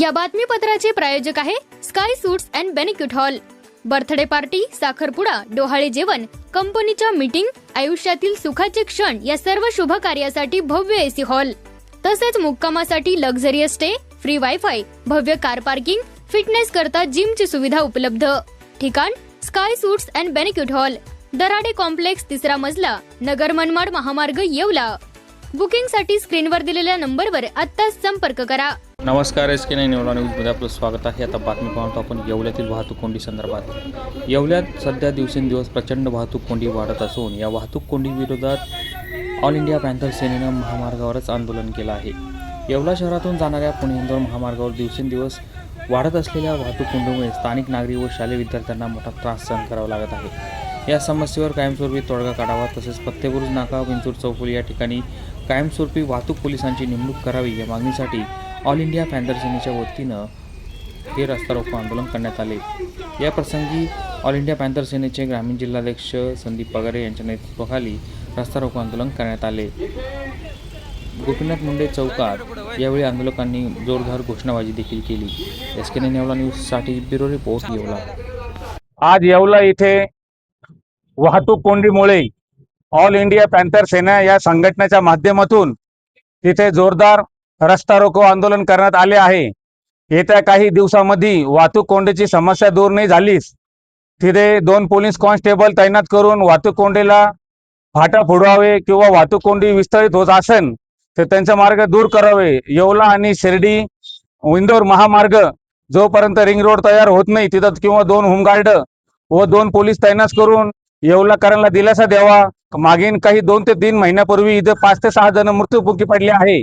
या बातमीपत्राचे प्रायोजक आहे Sky Suites and banquet hall. Birthday party साखरपुडा डोहाळे जेवण कंपनीच्या मीटिंग आयुष्यातील सुखाचे क्षण या सर्व शुभ कार्यासाठी भव्य एसी हॉल. तसेच मुक्कामासाठी लक्झरियस स्टे फ्री वायफाय भव्य कार पार्किंग फिटनेस करता जिमची सुविधा उपलब्ध. ठिकाण Sky Suites and banquet hall. Darade complex तिसरा मजला नगर मनमाड महामार्ग येवला. बुकिंगसाठी स्क्रीनवर दिलेल्या नंबरवर आत्ताच संपर्क करा. नमस्कार एस के नाही येवला न्यूजमध्ये आपलं स्वागत आहे. आता बातमी पाहतो आपण येवल्यातील वाहतूक कोंडी संदर्भात. येवल्यात सध्या दिवसेंदिवस प्रचंड वाहतूक कोंडी वाढत असून या वाहतूक कोंडी विरोधात ऑल इंडिया पॅन्थर सेनेनं महामार्गावरच आंदोलन केलं आहे. येवला शहरातून जाणाऱ्या पुणे इंदोर महामार्गावर दिवसेंदिवस वाढत असलेल्या वाहतूक कोंडीमुळे स्थानिक नागरिक व शालेय विद्यार्थ्यांना मोठा त्रास सहन करावा लागत आहे. या समस्येवर कायमस्वरूपी तोडगा काढावा तसेच पत्तेबुरुज नाका विंचूर चौफुली या ठिकाणी कायमस्वरूपी वाहतूक पोलिसांची नेमणूक करावी या मागणीसाठी ऑल इंडिया पॅन्थर सेनेच्या वतीनं हे रस्ता रोको आंदोलन करण्यात आले. या प्रसंगी ऑल इंडिया पॅन्थर सेनेचे ग्रामीण जिल्हाध्यक्ष संदीप पगारे यांच्या नेतृत्वाखाली रस्ता रोको आंदोलन करण्यात आले. गोपीनाथ मुंडे चौकात यावेळी आंदोलकांनी जोरदार घोषणाबाजी देखील केली. एस के नेवला न्यूजसाठी ब्युरो रिपोर्ट येवला. आज येवला इथे वाहतूक कोंडीमुळे ऑल इंडिया पॅन्थर सेना या संघटनेच्या माध्यमातून तिथे जोरदार रस्ता रोको आंदोलन करण्यात आले आहे. येत्या काही दिवसामध्ये वाहतूक कोंडीची समस्या दूर नाही झालीच. तिथे दोन पोलीस कॉन्स्टेबल तैनात करून वाहतूक कोंडीला फाटा फोडवावे किंवा वाहतूक कोंडी विस्तारित होत असेल तर त्यांचा मार्ग दूर करावे. येवला आणि शिर्डी इंदोर महामार्ग जोपर्यंत रिंग रोड तयार होत नाही तिथं किंवा दोन होमगार्ड व दोन पोलीस तैनात करून येवलाकरांना दिलासा द्यावा. मागील काही दोन ते तीन महिन्यापूर्वी इथे पाच ते सहा जण मृत्यूमुखी पडले आहे.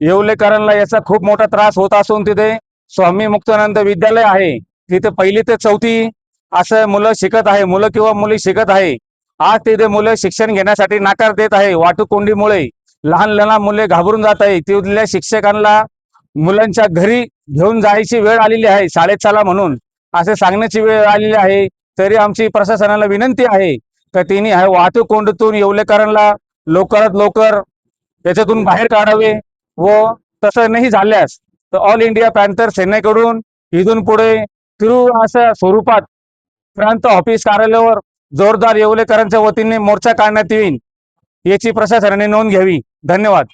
येवलेकरांना याचा खूप मोठा त्रास होत असून तिथे स्वामी मुक्तानंद विद्यालय आहे. तिथे पहिली ते चौथी असं मुलं शिकत आहे. मुलं किंवा मुली शिकत आहे. आज तिथे मुलं शिक्षण घेण्यासाठी नाकार देत आहे. वाहतूक कोंडीमुळे लहान लहान मुले घाबरून जात आहे. तिथल्या शिक्षकांना मुलांच्या घरी घेऊन जायची वेळ आलेली आहे. शाळेत चला म्हणून असे सांगण्याची वेळ आलेली आहे. तरी आमची प्रशासनाला विनंती आहे का तिने वाहतूक कोंडीतून येवलेकरांना लवकरात लवकर त्याच्यातून बाहेर काढावे? व तसं नाही झाल्यास तर ऑल इंडिया पॅन्थर सेनेकडून इथून पुढे तिरू अशा स्वरूपात प्रांत ऑफिस कार्यालयावर जोरदार येवलेकरांच्या वतीने मोर्चा काढण्यात येईल याची प्रशासनाने नोंद घ्यावी. धन्यवाद.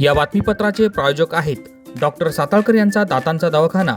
या बातमीपत्राचे प्रायोजक आहेत डॉक्टर साताळकर यांचा दातांचा दवाखाना